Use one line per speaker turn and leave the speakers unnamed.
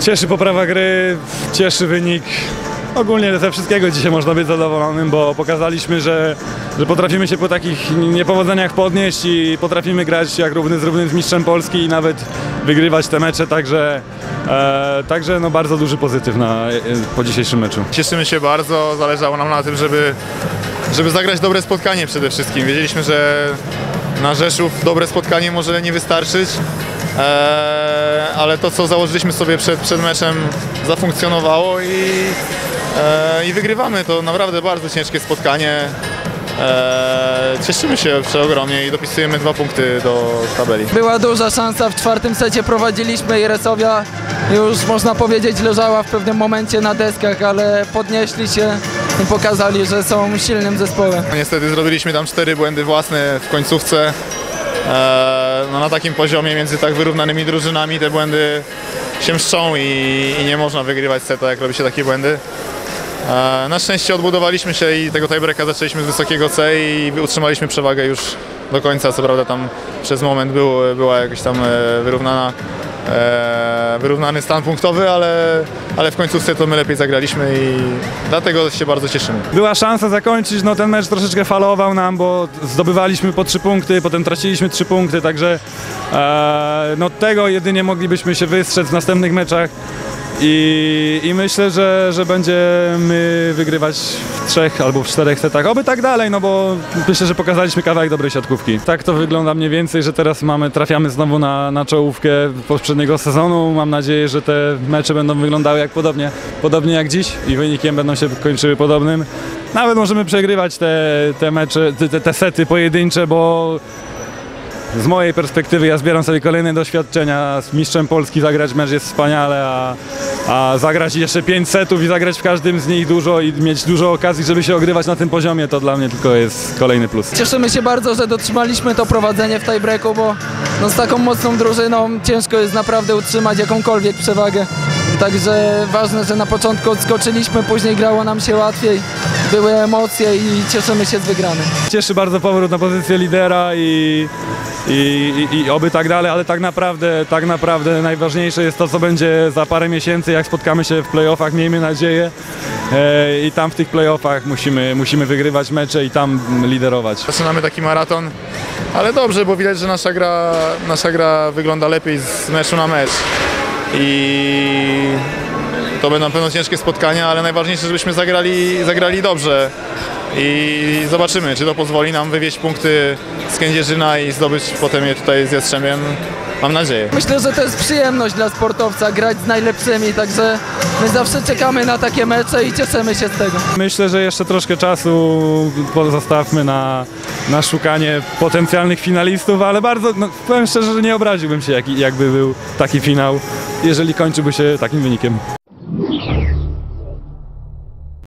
Cieszy poprawa gry, cieszy wynik. Ogólnie ze wszystkiego dzisiaj można być zadowolonym, bo pokazaliśmy, że, że potrafimy się po takich niepowodzeniach podnieść i potrafimy grać jak równy z równym z mistrzem Polski i nawet wygrywać te mecze, także, e, także no bardzo duży pozytyw na, e, po dzisiejszym meczu.
Cieszymy się bardzo, zależało nam na tym, żeby, żeby zagrać dobre spotkanie przede wszystkim. Wiedzieliśmy, że na Rzeszów dobre spotkanie może nie wystarczyć, ale to co założyliśmy sobie przed, przed meczem zafunkcjonowało i, eee, i wygrywamy. To naprawdę bardzo ciężkie spotkanie. Eee, cieszymy się przeogromnie i dopisujemy dwa punkty do tabeli.
Była duża szansa, w czwartym secie prowadziliśmy i Resowia już można powiedzieć leżała w pewnym momencie na deskach, ale podnieśli się i pokazali, że są silnym zespołem.
Niestety zrobiliśmy tam cztery błędy własne w końcówce. No na takim poziomie między tak wyrównanymi drużynami te błędy się mszczą i, i nie można wygrywać seta, jak robi się takie błędy. Eee, na szczęście odbudowaliśmy się i tego tiebreaka zaczęliśmy z wysokiego C i utrzymaliśmy przewagę już do końca. Co prawda tam przez moment był, była jakaś tam e, wyrównana, e, wyrównany stan punktowy, ale, ale w końcówce to my lepiej zagraliśmy i dlatego się bardzo cieszymy.
Była szansa zakończyć, no ten mecz troszeczkę falował nam, bo zdobywaliśmy po trzy punkty, potem traciliśmy trzy punkty, także e, no tego jedynie moglibyśmy się wystrzec w następnych meczach. I, I myślę, że, że będziemy wygrywać w trzech albo w czterech setach. Oby tak dalej, no bo myślę, że pokazaliśmy kawałek dobrej siatkówki. Tak to wygląda mniej więcej, że teraz mamy, trafiamy znowu na, na czołówkę poprzedniego sezonu. Mam nadzieję, że te mecze będą wyglądały jak podobnie, podobnie jak dziś i wynikiem będą się kończyły podobnym. Nawet możemy przegrywać te, te mecze, te, te sety pojedyncze, bo z mojej perspektywy ja zbieram sobie kolejne doświadczenia. Z mistrzem Polski zagrać mecz jest wspaniale, a, a zagrać jeszcze pięć setów i zagrać w każdym z nich dużo i mieć dużo okazji, żeby się ogrywać na tym poziomie, to dla mnie tylko jest kolejny plus.
Cieszymy się bardzo, że dotrzymaliśmy to prowadzenie w tiebreaku, bo no z taką mocną drużyną ciężko jest naprawdę utrzymać jakąkolwiek przewagę. Także ważne, że na początku odskoczyliśmy, później grało nam się łatwiej, były emocje i cieszymy się z wygranej.
Cieszy bardzo powrót na pozycję lidera i, i, i, oby tak dalej, ale tak naprawdę, tak naprawdę najważniejsze jest to, co będzie za parę miesięcy, jak spotkamy się w playoffach, miejmy nadzieję. E, I tam w tych playoffach musimy, musimy wygrywać mecze i tam liderować.
Zaczynamy taki maraton, ale dobrze, bo widać, że nasza gra, nasza gra wygląda lepiej z meczu na mecz. I to będą pewno ciężkie spotkania, ale najważniejsze, żebyśmy zagrali, zagrali dobrze. I zobaczymy, czy to pozwoli nam wywieźć punkty z Kędzierzyna i zdobyć potem je tutaj z Jastrzębiem. Mam nadzieję.
Myślę, że to jest przyjemność dla sportowca grać z najlepszymi, także my zawsze czekamy na takie mecze i cieszymy się z tego.
Myślę, że jeszcze troszkę czasu pozostawmy na, na szukanie potencjalnych finalistów, ale bardzo, no, powiem szczerze, że nie obraziłbym się, jak, jakby był taki finał, jeżeli kończyłby się takim wynikiem.